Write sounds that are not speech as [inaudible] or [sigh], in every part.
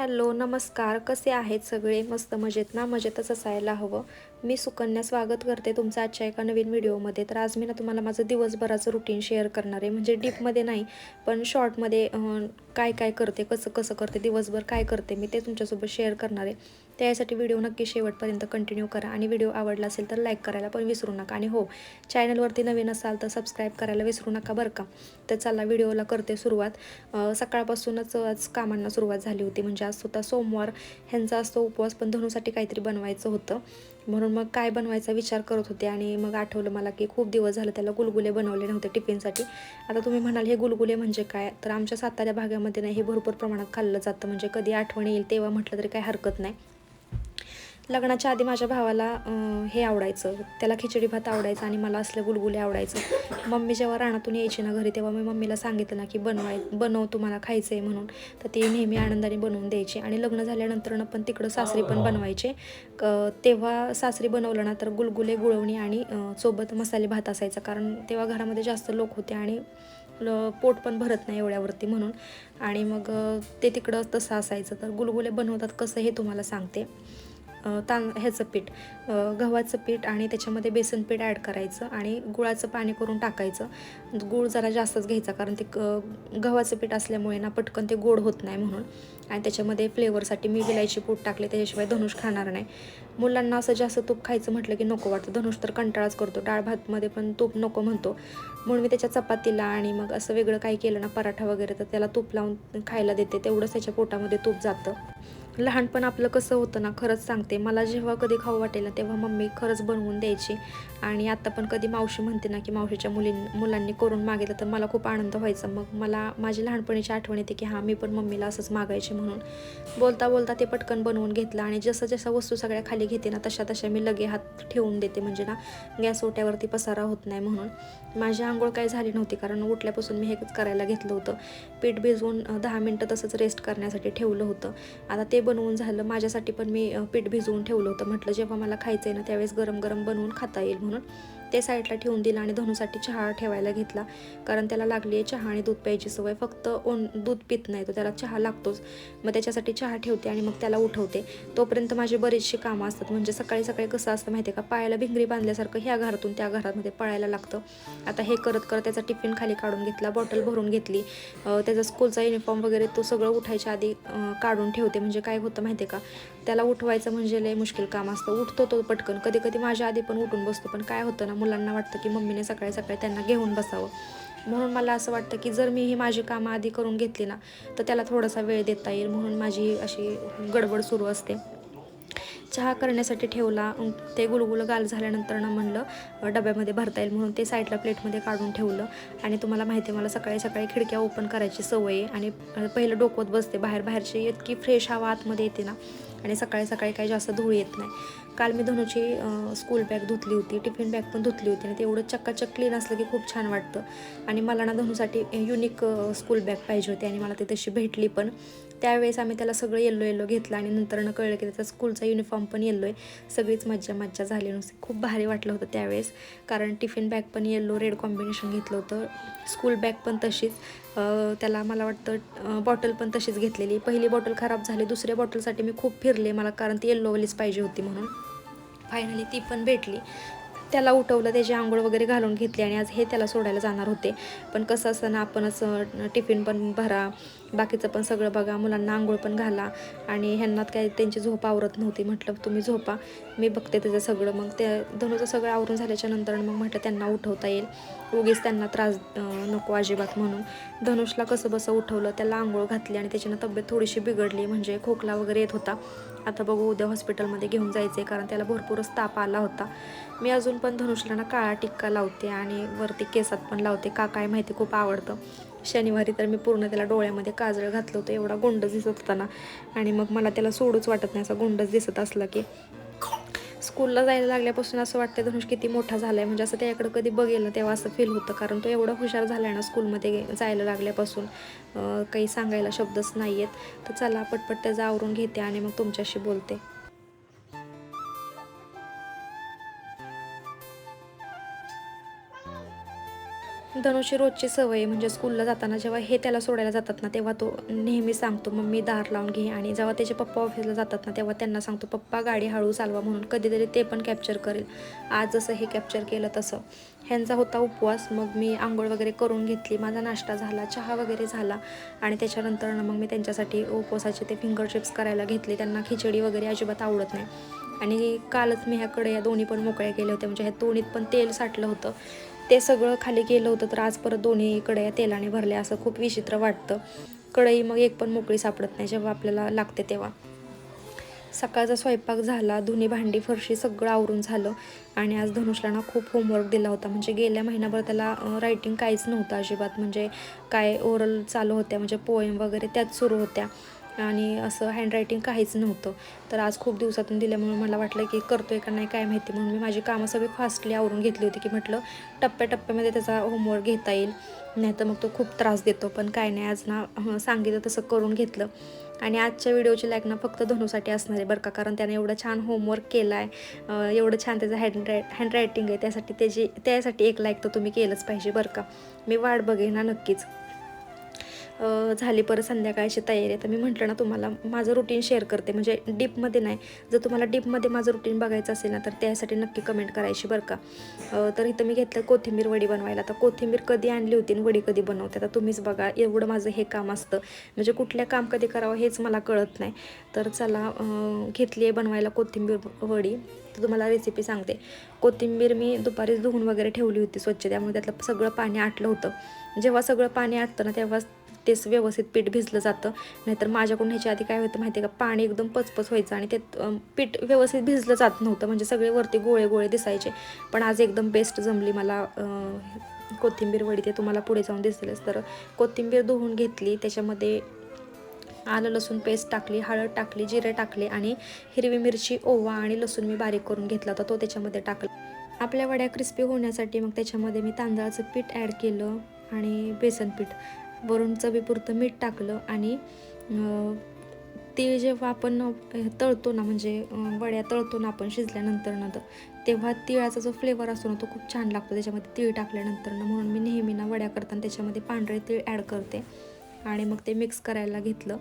Hello नमस्कार. कसे आहेत सगळे? मस्त मजेत ना? मजेतच असायला हवं. मी सुकन्या स्वागत करते तुमचं आजच्या एका नवीन व्हिडिओमध्ये. तर आज मी ना तुम्हाला माझं दिवसभराचं रुटीन शेअर करणार आहे. म्हणजे डीपमध्ये नाही पण शॉर्टमध्ये काय काय करते कसं कसं करते दिवसभर काय करते मी ते तुमच्यासोबत शेअर करणार आहे. त्यासाठी व्हिडिओ नक्की शेवटपर्यंत कंटिन्यू करा. आणि व्हिडिओ आवडला असेल तर लाईक करायला पण विसरू नका. आणि हो चॅनलवरती नवीन असाल तर सबस्क्राईब करायला विसरू नका बरं का? तर चला व्हिडिओला करते सुरुवात. सकाळपासूनच आज कामांना सुरुवात झाली होती. म्हणजे आज स्वतः सोमवार ह्यांचा असतो उपवास पण धनुसाठी काहीतरी बनवायचं होतं. म्हणून मग काय बनवायचा विचार करत होते. आणि मग आठवलं मला की खूप दिवस झालं त्याला गुलगुले बनवले नव्हते टिफिनसाठी. आता तुम्ही म्हणाल हे गुलगुले म्हणजे काय? तर आमच्या साताऱ्या भागामध्ये नाही हे भरपूर प्रमाणात खाल्लं जातं. म्हणजे कधी आठवण येईल तेव्हा म्हटलं तरी काही हरकत नाही. लग्नाच्या आधी माझ्या भावाला हे आवडायचं. त्याला खिचडी भात आवडायचं आणि मला असलं गुलगुले आवडायचं. मम्मी जेव्हा रानातून यायची ना घरी तेव्हा मी मम्मीला सांगितलं ना की बनवाय बनव तुम्हाला खायचं आहे म्हणून. तर ती नेहमी आनंदाने बनवून द्यायची. आणि लग्न झाल्यानंतर पण तिकडं सासरी पण बनवायचे. क- तेव्हा सासरी बनवलं ना तर गुलगुले गुळवणी आणि सोबत मसाले भात असायचा. कारण तेव्हा घरामध्ये जास्त लोक होते आणि ल- पोट पण भरत नाही एवढ्यावरती म्हणून. आणि मग ते तिकडं तसं असायचं. तर गुलगुले बनवतात कसं हे तुम्हाला सांगते. तां ह्याचं पीठ गव्हाचं पीठ आणि त्याच्यामध्ये बेसन पीठ ॲड करायचं आणि गुळाचं पाणी करून टाकायचं. गूळ जरा जास्तच घ्यायचा कारण ते गव्हाचं पीठ असल्यामुळे ना पटकन ते गोड होत नाही म्हणून. आणि त्याच्यामध्ये फ्लेवरसाठी मी विलायची पूट टाकले त्याच्याशिवाय धनुष खाणार नाही. मुलांना असं जास्त तूप खायचं म्हटलं की नको वाटतं. धनुष तर कंटाळाच करतो. डाळ भातमध्ये पण तूप नको म्हणतो. म्हणून मी त्याच्या चपातीला आणि मग असं वेगळं काही केलं ना पराठा वगैरे तर त्याला तूप लावून खायला देते. तेवढंच त्याच्या पोटामध्ये तूप जातं. लहानपण आपलं कसं होतं ना खरंच सांगते. मला जेव्हा कधी खाऊ वाटेल ना तेव्हा मम्मी खरंच बनवून द्यायची. आणि आत्ता पण कधी मावशी म्हणते ना की मावशीच्या मुलीं मुलांनी करून मागितलं तर मला खूप आनंद व्हायचा. मग मला माझी लहानपणीची आठवण येते की हां मी पण मम्मीला असंच मागायची म्हणून. बोलता बोलता ते पटकन बनवून घेतलं. आणि जसं जसं वस्तू सगळ्या खाली घेते ना तशा तशा मी लगे हात ठेवून देते. म्हणजे ना गॅस ओट्यावरती पसारा होत नाही म्हणून. माझी आंघोळ काही झाली नव्हती कारण उठल्यापासून मी हेच करायला घेतलं होतं. पीठ भिजवून दहा मिनटं तसंच रेस्ट करण्यासाठी ठेवलं होतं. आता ते बनवून झालं. माझ्यासाठी पण मी पीठ भिजवून ठेवलं होतं. म्हटलं जेव्हा मला खायचं आहे ना त्यावेळेस गरम गरम बनवून खाता येईल म्हणून. ते साईडला ठेवून दिलं आणि धनुसाठी चहा ठेवायला घेतला. कारण त्याला लागली आहे चहा आणि दूध प्यायची सवय. फक्त ओन दूध पित नाही तो त्याला चहा लागतोच. मग त्याच्यासाठी चहा ठेवते आणि मग त्याला उठवते. तोपर्यंत माझी बरीचशी कामं असतात. म्हणजे सकाळी सकाळी कसं असतं माहिती आहे का? पायाला भिंगरी बांधल्यासारखं ह्या घरातून त्या घरामध्ये पळायला लागतं. आता हे करत करत त्याचा टिफिन खाली काढून घेतला बॉटल भरून घेतली. त्याचा स्कूलचा युनिफॉर्म वगैरे तो सगळं उठायच्या आधी काढून ठेवते. म्हणजे काय होतं माहिती आहे का? त्याला उठवायचं म्हणजे लय मुश्किल काम असतं. उठतो तो पटकन. कधी कधी माझ्या आधी पण उठून बसतो. पण काय होतं ना मुलांना वाटतं की मम्मीने सकाळी सकाळी त्यांना घेऊन बसावं. म्हणून मला असं वाटतं की जर मी ही माझी कामं आधी करून घेतली ना तर त्याला थोडासा वेळ देता येईल. म्हणून माझी अशी गडबड सुरू असते. चहा करण्यासाठी ठेवला. ते गुलगुल गाल झाल्यानंतर ना म्हणलं डब्यामध्ये भरता येईल म्हणून ते साईडला प्लेटमध्ये काढून ठेवलं. आणि तुम्हाला माहिती आहे मला सकाळी सकाळी खिडक्या ओपन करायची सवय आहे. आणि पहिलं डोकवत बसते. बाहेर बाहेरची इतकी फ्रेश हवा आतमध्ये येते ना. आणि सकाळी सकाळी काही जास्त धूळ येत नाही. काल मी धनुची स्कूल बॅग धुतली होती. टिफिन बॅग पण धुतली होती. आणि ते एवढं चक्काचक क्लीन असलं की खूप छान वाटतं. आणि मला ना धनुसाठी युनिक स्कूल बॅग पाहिजे होती. आणि मला ती तशी भेटली पण. त्यावेळेस आम्ही त्याला सगळं येल्लो येल्लो घेतलं आणि नंतर कळलं की त्याचा स्कूलचा युनिफॉर्म पण येल्लो आहे. सगळीच मज्जा मज्जा झाली. नुसती खूप भारी वाटलं होतं त्यावेळेस. कारण टिफिन बॅग पण येल्लो रेड कॉम्बिनेशन घेतलं होतं. स्कूल बॅग पण तशीच. त्याला मला वाटतं बॉटल पण तशीच घेतलेली. पहिली बॉटल खराब झाली दुसऱ्या बॉटलसाठी मी खूप फिरले. मला कारण ती येल्लोवालीच पाहिजे होती म्हणून. फायनली ती पण भेटली. त्याला उठवलं त्याची आंघोळ वगैरे घालून घेतली आणि आज हे त्याला सोडायला जाणार होते. पण कसं असतं ना आपणच टिफिन पण भरा बाकीचं पण सगळं बघा मुलांना आंघोळ पण घाला आणि ह्यांना काय त्यांची झोप आवरत नव्हती. म्हटलं तुम्ही झोपा मी बघते त्याचं सगळं. मग ते धनुचं सगळं आवरून झाल्याच्यानंतर मग म्हटलं त्यांना उठवता येईल. उगीच त्यांना त्रास नको अजिबात म्हणून. धनुषला कसं बसं उठवलं त्याला आंघोळ घातली आणि त्याच्यानं तब्येत थोडीशी बिघडली म्हणजे खोकला वगैरे येत होता. आता बघू उद्या हॉस्पिटलमध्ये घेऊन जायचं आहे कारण त्याला भरपूरच ताप आला होता. मी अजून पण धनुषला ना काळा टिक्का लावते आणि वरती केसात पण लावते. का काय माहिती खूप आवडतं. शनिवारी तर मी पूर्ण त्याला डोळ्यामध्ये काजळ घातलं होतं एवढा गोंडच दिसत होता ना. आणि मग मला त्याला सोडूच वाटत नाही असा गोंडच दिसत असला की. स्कूलला जायला लागल्यापासून असं वाटतं धनुष किती मोठा झाला आहे म्हणजे असं त्याकडं कधी बघेल ना तेव्हा असं फील होतं. कारण तो एवढा हुशार झाला आहे ना स्कूलमध्ये जायला लागल्यापासून. काही सांगायला शब्दच नाही आहेत तर चला पटपट त्याचं आवरून घेते आणि मग तुमच्याशी बोलते. धनुषी रोजची सवय म्हणजे स्कूलला जाताना जेव्हा हे त्याला सोडायला जातात ना तेव्हा तो नेहमी सांगतो मम्मी दार लावून घे. आणि जेव्हा त्याचे पप्पा ऑफिसला जातात ना तेव्हा त्यांना सांगतो पप्पा गाडी हळू चालवा म्हणून कधीतरी ते पण कॅप्चर करेल. आज जसं हे कॅप्चर केलं तसं. ह्यांचा होता उपवास. मग मी आंघोळ वगैरे करून घेतली. माझा नाश्ता झाला चहा वगैरे झाला. आणि त्याच्यानंतर मग मी त्यांच्यासाठी उपवासाचे ते फिंगर चिप्स करायला घेतले. त्यांना खिचडी वगैरे अजिबात आवडत नाही. आणि कालच मी ह्याकडे या दोन्ही पण मोकळ्या केल्या होत्या. म्हणजे ह्या दोन्हीत पण तेल साठलं होतं. ते सगळं खाली गेलं होतं तर आज परत दोन्ही कढया तेलाने भरल्या असं खूप विचित्र वाटतं. कढई मग एक पण मोकळी सापडत नाही जेव्हा आपल्याला लागते तेव्हा. सकाळचा स्वयंपाक झाला धुणी भांडी फरशी सगळं आवरून झालं आणि आज धनुषला ना खूप होमवर्क दिला होता. म्हणजे गेल्या महिनाभर त्याला रायटिंग काहीच नव्हतं अजिबात. म्हणजे काय ओरल चालू होत्या म्हणजे पोएम वगैरे त्याच सुरू होत्या. आणि असं हँडरायटिंग काहीच नव्हतं. तर आज खूप दिवसातून दिल्यामुळे मला वाटलं की करतो आहे का नाही काय माहिती म्हणून मी माझी कामं सगळी फास्टली आवरून घेतली होती की म्हटलं टप्प्याटप्प्यामध्ये त्याचा होमवर्क घेता येईल. नाही तर मग तो खूप त्रास देतो. पण काय नाही आज ना सांगितलं तसं करून घेतलं. आणि आजच्या व्हिडिओची लाईक ना फक्त धनुसाठी असणार आहे बरं का. कारण त्याने एवढं छान होमवर्क केला आहे एवढं छान त्याचं हँडराय हँडरायटिंग आहे. त्यासाठी त्याची त्यासाठी एक लाईक तर तुम्ही केलंच पाहिजे बरं का. मी वाट बघेन ना नक्कीच. झाली परत संध्याकाळची तयारी. आहे तर मी म्हटलं ना तुम्हाला माझं रुटीन शेअर करते. म्हणजे डीपमध्ये नाही. जर तुम्हाला डीपमध्ये माझं रुटीन बघायचं असेल ना तर त्यासाठी नक्की कमेंट करायची बरं का. तर इथं मी घेतलं कोथिंबीर वडी बनवायला. तर कोथिंबीर कधी आणली होती आणि वडी कधी बनवते? तर तुम्हीच बघा. एवढं माझं हे काम असतं. म्हणजे कुठल्या काम कधी करावं हेच मला कळत नाही. तर चला घेतली आहे बनवायला कोथिंबीर वडी. तर तुम्हाला रेसिपी सांगते. कोथिंबीर मी दुपारीच धुवून वगैरे ठेवली होती स्वच्छ. त्यामुळे त्यातलं सगळं पाणी आटलं होतं. जेव्हा सगळं पाणी आटतं ना तेव्हा तेच व्यवस्थित पीठ भिजलं जातं. नाहीतर माझ्याकडून ह्याच्या आधी काय होतं माहिती आहे का? पाणी एकदम पचपच व्हायचं आणि ते पीठ व्यवस्थित भिजलं जात नव्हतं. म्हणजे सगळे वरती गोळे गोळे दिसायचे. पण आज एकदम बेस्ट जमली मला कोथिंबीर वडी. ते तुम्हाला पुढे जाऊन दिसेलच. तर कोथिंबीर धुवून घेतली. त्याच्यामध्ये आलं लसूण पेस्ट टाकली हळद टाकली जिरे टाकले आणि हिरवी मिरची ओवा आणि लसूण मी बारीक करून घेतला होता. तो त्याच्यामध्ये टाकला. आपल्या वड्या क्रिस्पी होण्यासाठी मग त्याच्यामध्ये मी तांदळाचं पीठ ॲड केलं आणि बेसन पीठ. वरून चवीपुरतं मीठ टाकलं आणि ते जेव्हा आपण तळतो ना म्हणजे वड्या तळतो ना आपण शिजल्यानंतर नंतर तेव्हा तिळाचा जो फ्लेवर असतो ना तो खूप छान लागतो. त्याच्यामध्ये तीळ टाकल्यानंतर ना म्हणून मी नेहमी ना वड्या करताना त्याच्यामध्ये पांढरे तीळ ॲड करते. आणि मग ते मिक्स करायला घेतलं.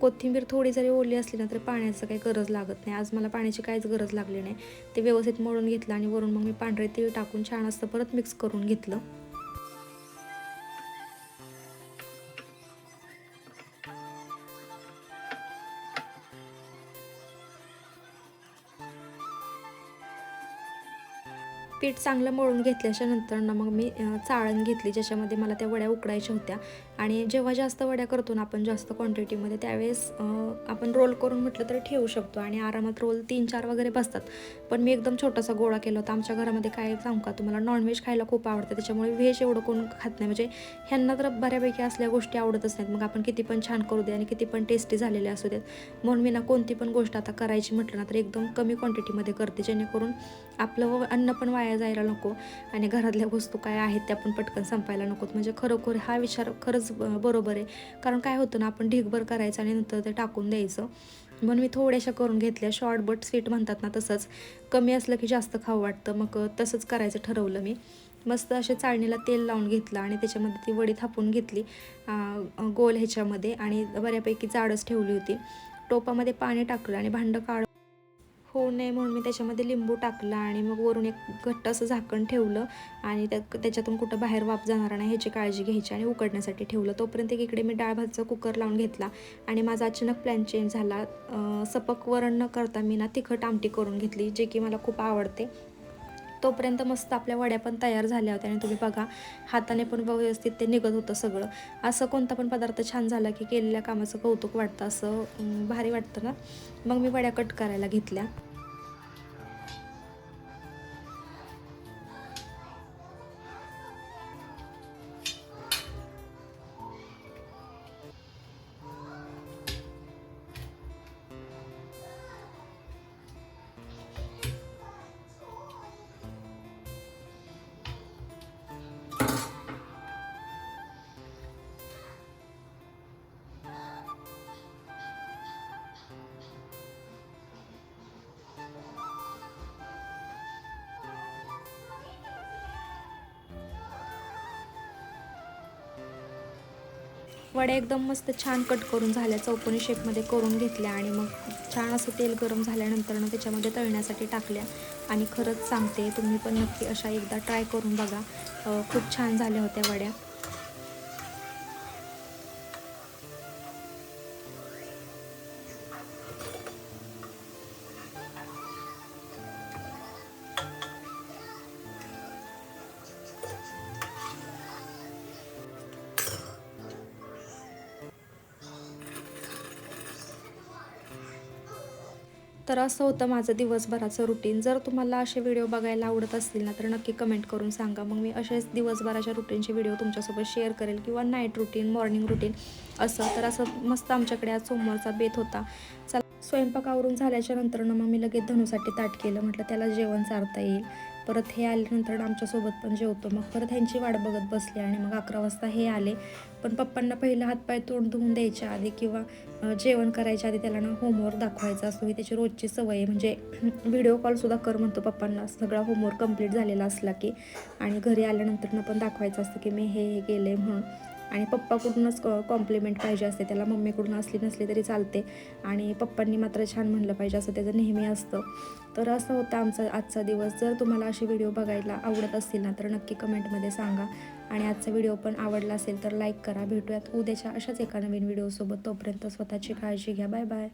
कोथिंबीर थोडी जरी ओली असली ना तरी पाण्याचं काही गरज लागत नाही. आज मला पाण्याची काहीच गरज लागली नाही. ते व्यवस्थित मळून घेतलं आणि वरून मग मी पांढरे तीळ टाकून छान असतं परत मिक्स करून घेतलं. पीठ चांगलं मळून घेतल्याच्या नंतर ना मग मी चाळण घेतली ज्याच्यामध्ये मला त्या वड्या उकडायच्या होत्या. आणि जेव्हा जास्त वड्या करतो ना आपण जास्त क्वांटिटीमध्ये त्यावेळेस आपण रोल करून म्हटलं तरी ठेवू शकतो. आणि आरामात रोल तीन चार वगैरे बसतात. पण मी एकदम छोटासा गोळा केला होता. आमच्या घरामध्ये काय सांगू का? तुम्हाला नॉनव्हेज खायला खूप आवडतं. त्याच्यामुळे व्हेज एवढं कोण खात नाही. म्हणजे ह्यांना तर बऱ्यापैकी असल्या गोष्टी आवडतच नाहीत. मग आपण किती पण छान करू दे आणि किती पण टेस्टी झालेले असू देत. म्हणून मी ना कोणती पण गोष्ट आता करायची म्हटलं ना तर एकदम कमी क्वांटिटीमध्ये करते. जेणेकरून आपलं अन्न पण वाया जायला नको आणि घरातल्या वस्तू काय आहेत त्या पण पटकन संपायला नकोत. म्हणजे खरोखर हा विचार खरंच बरोबर आहे. कारण काय होतं ना आपण ढीगभर करायचं आणि नंतर ते टाकून द्यायचं. म्हणून मी थोड्याशा करून घेतल्या. शॉर्ट बट स्वीट म्हणतात ना तसंच. कमी असलं की जास्त खाऊ वाटतं. मग तसंच करायचं ठरवलं मी. मस्त असे चाळणीला तेल लावून घेतलं आणि त्याच्यामध्ये ती वडी थापून घेतली गोल ह्याच्यामध्ये. आणि बऱ्यापैकी जाडच ठेवली होती. टोपामध्ये पाणी टाकलं आणि भांडं काढ होऊ नये म्हणून मी त्याच्यामध्ये लिंबू टाकला आणि मग वरून एक घट्ट असं झाकण ठेवलं आणि त्या त्याच्यातून कुठं बाहेर वाफ जाणार नाही ह्याची काळजी घ्यायची आणि उकडण्यासाठी ठेवलं. तोपर्यंत इकडे मी डाळ भातचा कुकर लावून घेतला आणि माझा अचानक प्लॅन चेंज झाला. सपक वरण न करता मी ना तिखट आमटी करून घेतली जे की मला खूप आवडते. तोपर्यंत मस्त आपल्या वड्या पण तयार झाल्या होत्या आणि तुम्ही बघा हाताने पण व्यवस्थित ते निघत होतं सगळं. असं कोणता पण पदार्थ छान झाला की केलेल्या कामाचं कौतुक वाटतं असं भारी वाटतं ना? मग मी वड्या कट करायला घेतल्या. वड्या एकदम मस्त छान कट करून झाल्या चौकोनी शेपमध्ये करून घेतल्या आणि मग छान असं तेल गरम झाल्यानंतर ना त्याच्यामध्ये तळण्यासाठी टाकल्या. आणि खरंच सांगते तुम्ही पण नक्की अशा एकदा ट्राय करून बघा. खूप छान झाल्या होत्या वड्या. तर असं होतं माझं दिवसभराचं रुटीन जर तुम्हाला असे व्हिडिओ बघायला आवडत असतील ना तर नक्की कमेंट करून सांगा. मग मी असेच दिवसभराच्या रुटीनचे व्हिडिओ तुमच्यासोबत शेअर करेल किंवा नाईट रुटीन मॉर्निंग रुटीन असं. तर असं मस्त आमच्याकडे आज सोमवारचा बेत होता. चला स्वयंपाक आवरून झाल्याच्यानंतर मग मी लगेच धनुसाठी ताट केलं. म्हटलं त्याला जेवण चारता येईल. परत हे आल्यानंतर आमच्यासोबत पण जेवतो. मग परत ह्यांची वाट बघत बसले आणि मग अकरा वाजता हे आले. पण पप्पांना पहिलं हातपाय तोंड धुवून द्यायच्या आधी किंवा जेवण करायच्या आधी त्याला ना होमवर्क दाखवायचा असतो. ही म्हणजे त्याची रोजची सवय आहे. म्हणजे [clears throat] व्हिडिओ कॉलसुद्धा कर म्हणतो पप्पांना. सगळा होमवर्क कंप्लीट झालेला असला की. आणि घरी आल्यानंतर पण दाखवायचं असतं की मी हे हे केलं म्हणून. आणि पप्पाकडूनच कॉम्प्लिमेंट पाहिजे असते. त्याला मम्मीकडून असली नसली तरी चालते. आणि पप्पांनी मात्र छान म्हणलं पाहिजे. असं त्याचं नेहमी असतं. तर असं होतं आमचा आजचा दिवस. जर तुम्हाला असे व्हिडिओ बघायला आवडत असतील ना तर नक्की कमेंटमध्ये सांगा. आणि आजचा व्हिडिओ पण आवडला असेल तर लाईक करा. भेटूयात उद्याच्या अशाच एका नवीन व्हिडिओसोबत तोपर्यंत स्वतःची काळजी घ्या. Bye bye